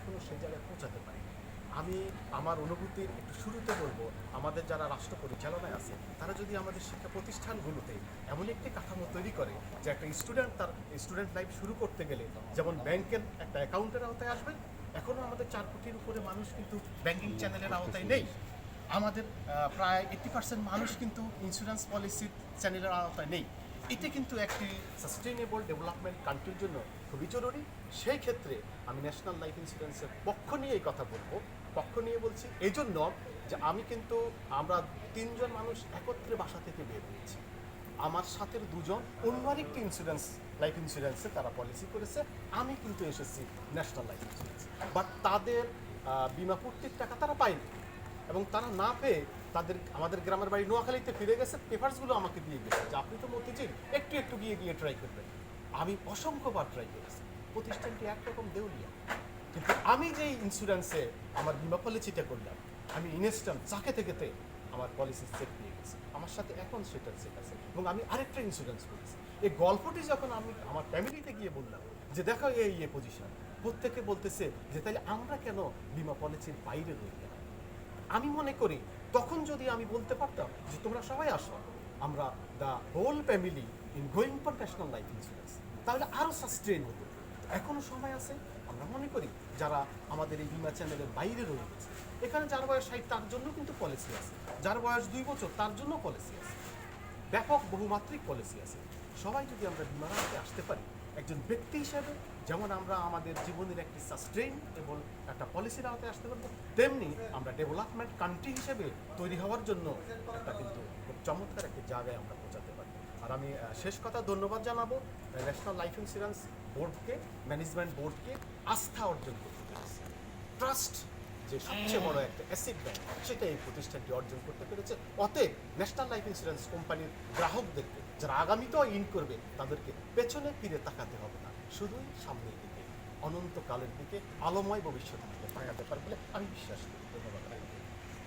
এখনও সেই জায়গায় পৌঁছাতে পারি আমি আমার অনুভূতির একটু শুরুতে বলব, আমাদের যারা রাষ্ট্র পরিচালনায় আছে, তারা যদি আমাদের শিক্ষা প্রতিষ্ঠানগুলোতে এমন একটি কাঠামো তৈরি করে যে একটা স্টুডেন্ট তার স্টুডেন্ট লাইফ শুরু করতে গেলে যেমন ব্যাংকের একটা অ্যাকাউন্টের আওতায় আসবে এখনও আমাদের চার কোটির উপরে মানুষ কিন্তু ব্যাংকিং চ্যানেলের আওতায় নেই। আমাদের প্রায় এইট্টি পার্সেন্ট মানুষ কিন্তু ইন্স্যুরেন্স পলিসির চ্যানেলের আওতায় নেই। এটা কিন্তু একটি সাস্টেইনেবল ডেভেলপমেন্ট কান্ট্রির জন্য খুবই জরুরি। সেই ক্ষেত্রে আমি ন্যাশনাল লাইফ ইন্স্যুরেন্সের পক্ষ নিয়ে এই কথা বলব। পক্ষ নিয়ে বলছি, এই জন্য যে আমি কিন্তু আমরা তিনজন মানুষ একত্রে বাসা থেকে বের হয়েছি। আমার সাথে দুজন, অন্য আরেকটি ইন্স্যুরেন্স লাইফ ইন্স্যুরেন্সে তারা পলিসি করেছে। আমি কিন্তু এসেছি ন্যাশনাল লাইফ ইন্স্যুরেন্স বাট তাদের বিমা পূর্তির টাকা তারা পায়নি। এবং তারা না পেয়ে তাদের, আমাদের গ্রামের বাড়ি নোয়াখালীতে ফিরে গেছে পেপারসগুলো আমাকে দিয়ে গেছে যে আপনি তো মতিঝিল, একটু একটু গিয়ে গিয়ে ট্রাই করবেন। আমি অসংখ্যবার ট্রাই করেছি। প্রতিষ্ঠানটি একরকম দেউলিয়া। কিন্তু আমি যে ইন্স্যুরেন্সে আমার বিমা পলিসিটা করলাম, আমি ইনস্ট্যান্ট চাকে থেকেতে আমার পলিসি চেক পেয়ে গেছি। আমার সাথে এখন সেটা চেক আছে। এবং আমি আরেকটা ইন্স্যুরেন্স করেছি। এই গল্পটি যখন আমি আমার ফ্যামিলিতে গিয়ে বললাম যে দেখো এই এই পজিশন প্রত্যেকে বলতেছে যে তাহলে আমরা কেন বিমা পলিসির বাইরে রয়ে গেলাম? আমি মনে করি, তখন যদি আমি বলতে পারতাম যে তোমরা সবাই আসো, আমরা the whole family in going for national life insurance তাহলে আরও সাস্টেইন হতো। এখনও সময় আছে, আমরা মনে করি যারা আমাদের এই বিমা চ্যানেলের বাইরে রয়ে গেছে। এখানে যার বয়স ষাট, তার জন্য কিন্তু পলিসি আছে। যার বয়স দুই বছর, তার জন্য পলিসি আছে। ব্যাপক বহুমাত্রিক পলিসি আছে। সবাই যদি আমরা বিমার আসতে পারি একজন ব্যক্তি হিসাবে যেমন আমরা আমাদের জীবনের একটি সাস্টেইন এবং একটা পলিসির আওতায় আসতে পারব, তেমনি আমরা ডেভেলপমেন্ট কান্ট্রি হিসেবে তৈরি হওয়ার জন্য একটা কিন্তু খুব চমৎকার একটি জায়গায় আমরা পৌঁছাতে পারি। আর আমি শেষ কথা ধন্যবাদ জানাব ন্যাশনাল লাইফ ইন্স্যুরেন্স বোর্ডকে ম্যানেজমেন্ট বোর্ডকে আস্থা অর্জন করতে পেরেছে। ট্রাস্ট যে সবচেয়ে বড় একটা অ্যাসিড ব্যাংক সেটা এই প্রতিষ্ঠানটি অর্জন করতে পেরেছে। অতএব ন্যাশনাল লাইফ ইন্স্যুরেন্স কোম্পানির গ্রাহকদেরকে যারা আগামীতেও ইন করবে, তাদেরকে পেছনে ফিরে তাকাতে হবে না। শুধুই সামনের দিকে, অনন্তকালের দিকে আলোময় ভবিষ্যতের দিকে তাকাতে পারবে আমি বিশ্বাস করি। ধন্যবাদ।